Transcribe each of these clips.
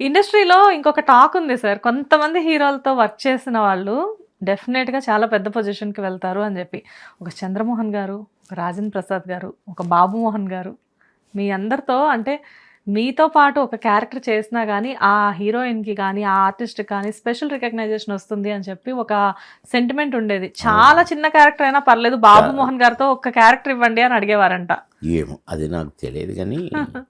ఇండస్ట్రీలో ఇంకొక టాక్ ఉంది సార్. కొంతమంది హీరోలతో వర్క్ చేసిన వాళ్ళు డెఫినెట్గా చాలా పెద్ద పొజిషన్కి వెళ్తారు అని చెప్పి. ఒక చంద్రమోహన్ గారు ఒక రాజేంద్ర ప్రసాద్ గారు ఒక బాబు మోహన్ గారు మీ అందరితో అంటే మీతో పాటు ఒక క్యారెక్టర్ చేసినా కానీ ఆ హీరోయిన్కి కానీ ఆ ఆర్టిస్ట్ కానీ స్పెషల్ రికగ్నైజేషన్ వస్తుంది అని చెప్పి ఒక సెంటిమెంట్ ఉండేది. చాలా చిన్న క్యారెక్టర్ అయినా పర్లేదు బాబు మోహన్ గారితో ఒక క్యారెక్టర్ ఇవ్వండి అని అడిగేవారంట. ఏమో అది నాకు తెలియదు కానీ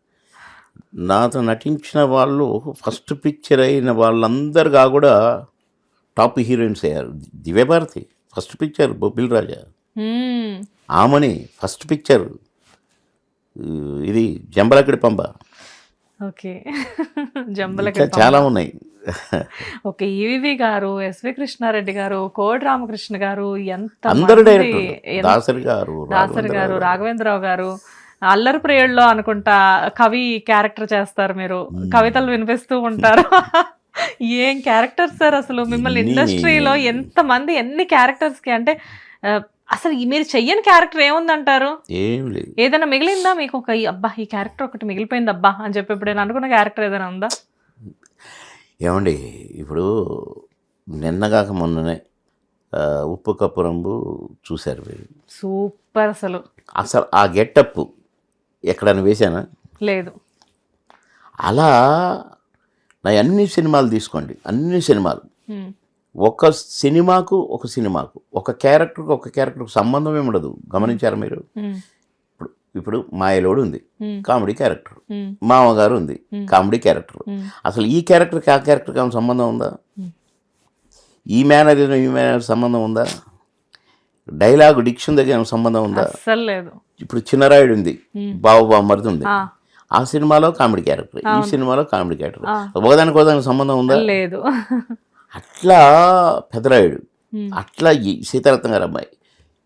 నాతో నటించిన వాళ్ళు ఫస్ట్ పిక్చర్ అయిన వాళ్ళందరుగా కూడా టాప్ హీరోయిన్స్ అయ్యారు. Divya Bharati first picture Bobbili Raja. Aamani first picture ఇది జంబలక్కడి పంబ. ఓకే. ఇంకా జంబలకి చాలా ఉన్నాయి. ఓకే ఈవివి గారు ఎస్వి కృష్ణారెడ్డి గారు కోడి రామకృష్ణ గారు ఎంత అందరు దాసరి గారు దాసరి గారు. రాఘవేంద్రరావు గారు. అల్లరి ప్రియుల్లో అనుకుంటా కవి క్యారెక్టర్ చేస్తారు మీరు. కవితలు వినిపిస్తూ ఉంటారు. ఏం క్యారెక్టర్స్ సార్ అసలు? మిమ్మల్ని ఇండస్ట్రీలో ఎంత మంది ఎన్ని క్యారెక్టర్స్కి అంటే అసలు మీరు చెయ్యని క్యారెక్టర్ ఏముందంటారు? ఏదైనా మిగిలిందా మీకు? ఒక అబ్బా ఈ క్యారెక్టర్ ఒకటి మిగిలిపోయింది అబ్బా అని చెప్పి ఇప్పుడు నేను అనుకున్న క్యారెక్టర్ ఏదైనా ఉందా? ఏమండి ఇప్పుడు నిన్నగాక మొన్ననే ఉప్పు కప్పు రంబు చూశారు మీరు. సూపర్ అసలు. అసలు ఆ గెటప్ ఎక్కడైనా వేశానా? లేదు. అలా నా అన్ని సినిమాలు తీసుకోండి. అన్ని సినిమాలు. ఒక సినిమాకు ఒక సినిమాకు ఒక క్యారెక్టర్కి ఒక క్యారెక్టర్కి సంబంధం ఏమి ఉండదు. గమనించారు మీరు? ఇప్పుడు ఇప్పుడు మాయలోడు ఉంది. Comedy character. మామగారు ఉంది. Comedy character. అసలు ఈ క్యారెక్టర్కి ఆ క్యారెక్టర్కి ఏమైనా సంబంధం ఉందా. ఈ మేనరిజం ఈ మేనర్ సంబంధం ఉందా? డైలాగ్ డిక్షన్ దగ్గర సంబంధం ఉందా? అస్సలు లేదు. ఇప్పుడు చిన్నరాయుడు ఉంది. బాబు బామ్మర్ది ఉంది. ఆ, సినిమాలో కామెడీ క్యారెక్టర్. ఈ. సినిమాలో కామెడీ క్యారెక్టర్. ఒకదానికి ఒకదానికి సంబంధం ఉందా? లేదు. అట్లా పెదరాయుడు అట్లా ఈ సీతారత్న గారు అమ్మాయి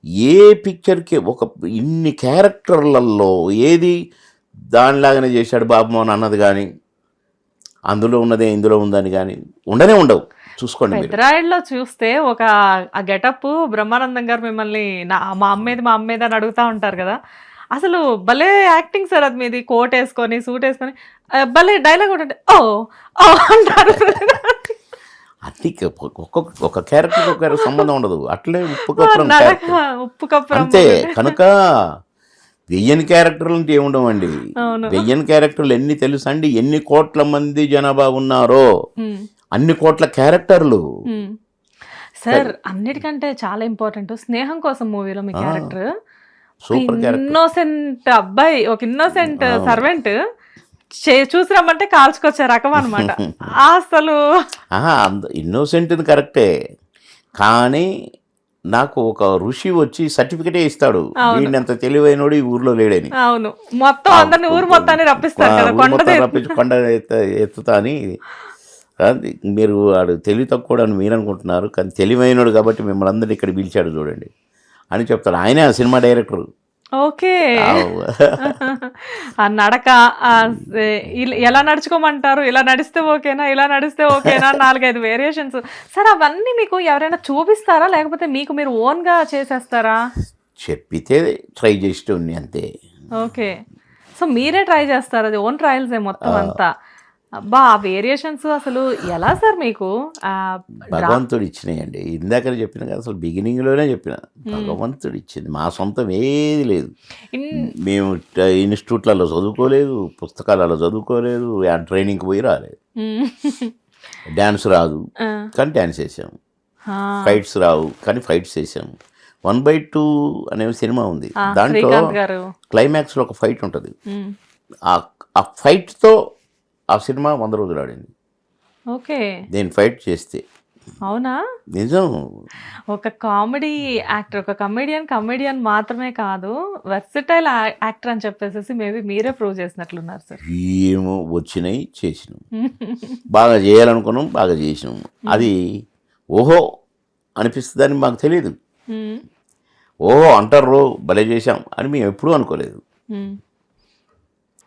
ఏ పిక్చర్కి ఒక ఇన్ని క్యారెక్టర్లలో ఏది దానిలాగానే చేశాడు బాబు మోహన్ అన్నది కానీ అందులో ఉన్నదే ఇందులో ఉందని కానీ ఉండనే ఉండవు. చూసుకోండి మీరు. పెద్దరాయుడులో చూస్తే ఒక ఆ గెటప్ బ్రహ్మానందం గారు మిమ్మల్ని నా మా అమ్మేది మా అమ్మేది అని అడుగుతా ఉంటారు కదా. అసలు భలే యాక్టింగ్ సార్ అది మీది. కోట్ వేసుకొని సూట్ వేసుకొని. భలే డైలాగ్ ఒకటి ఓ ఓ అంటారు. అన్ని ఒక్కొక్క ఒక క్యారెక్టర్కి ఒక సంబంధం ఉండదు. అట్లే ఉప్పు కప్పురం. ఉప్పు కప్పు అంతే కనుక వెయ్యని క్యారెక్టర్లు అంటే ఏముండవండి. వెయ్యని క్యారెక్టర్లు ఎన్ని తెలుసా అండి ఎన్ని కోట్ల మంది జనాభా ఉన్నారో. అన్ని కోట్ల క్యారెక్టర్లు. సార్ అన్నిటికంటే చాలా ఇంపార్టెంట్. స్నేహం కోసం మూవీలో మీ క్యారెక్టర్. ఇన్నోసెంట్ అబ్బాయి ఒక ఇన్నోసెంట్. సర్వెంట్ చూసి రమ్మంటే కాల్చుకొచ్చే రకం అనమాట అసలు ఇన్నోసెంట్ కరెక్టే. కానీ నాకు ఒక ఋషి వచ్చి సర్టిఫికెటే ఇస్తాడు. వీడినంత తెలివైనోడు ఈ ఊర్లో లేడని. అవును. మొత్తం అందరిని ఊరు మొత్తాన్ని ఊరు కొండ ఎత్తుతా అని మీరు వాడు తెలివి తక్కువ అని మీరు అనుకుంటున్నారు కానీ తెలివైనడు కాబట్టి మిమ్మల్ని అందరినీ ఇక్కడ పిలిచాడు చూడండి అని చెప్తాడు ఆయనే ఆ సినిమా డైరెక్టర్. ఓకే. ఆ నడక ఎలా నడుచుకోమంటారు? ఇలా నడిస్తే ఓకేనా? ఇలా నడిస్తే ఓకేనా? నాలుగైదు వేరియేషన్స్. సార్ అవన్నీ మీకు ఎవరైనా చూపిస్తారా? లేకపోతే మీకు మీరు ఓన్గా చేసేస్తారా? చెప్పితే ట్రై చేసేటోని అంతే. ఓకే. సో మీరే ట్రై చేస్తారు అది ఓన్ ట్రయల్స్ మొత్తం అంతా. అబ్బా ఆ వేరియేషన్స్ అసలు ఎలా సార్ మీకు? భగవంతుడు ఇచ్చినాయండి. ఇందాక చెప్పిన కదా అసలు బిగినింగ్లోనే చెప్పిన. భగవంతుడు ఇచ్చింది. మా సొంతం ఏది లేదు. మేము ఇన్స్టిట్యూట్లలో చదువుకోలేదు పుస్తకాలలో చదువుకోలేదు ఆ ట్రైనింగ్కి పోయి రాలేదు. డ్యాన్స్ రాదు. కానీ డ్యాన్స్ వేసాం ఆ, ఫైట్స్ రావు కానీ ఫైట్స్ వేసాం వన్ బై టూ అనే సినిమా ఉంది. దాంట్లో క్లైమాక్స్లో ఒక ఫైట్ ఉంటుంది. ఆ ఫైట్తో ఆ సినిమా వంద రోజులు ఆడింది. ఓకే. నేను ఫైట్ చేస్తే. అవునా? నిజం. ఒక కామెడీ యాక్టర్ ఒక కమెడియన్ కమెడియన్ మాత్రమే కాదు వెర్సిటైల్ యాక్టర్ అని చెప్పేసి మేబీ మీరే ప్రూవ్ చేసినట్లున్నారు సార్. ఏమో వచ్చినాయి చేసినాం. బాగా చేయాలనుకున్నాం బాగా చేసినాం. అది ఓహో అనిపిస్తుందని మాకు తెలియదు. ఓహో అంటారు భలే చేశాం అని మేము ఎప్పుడూ అనుకోలేదు.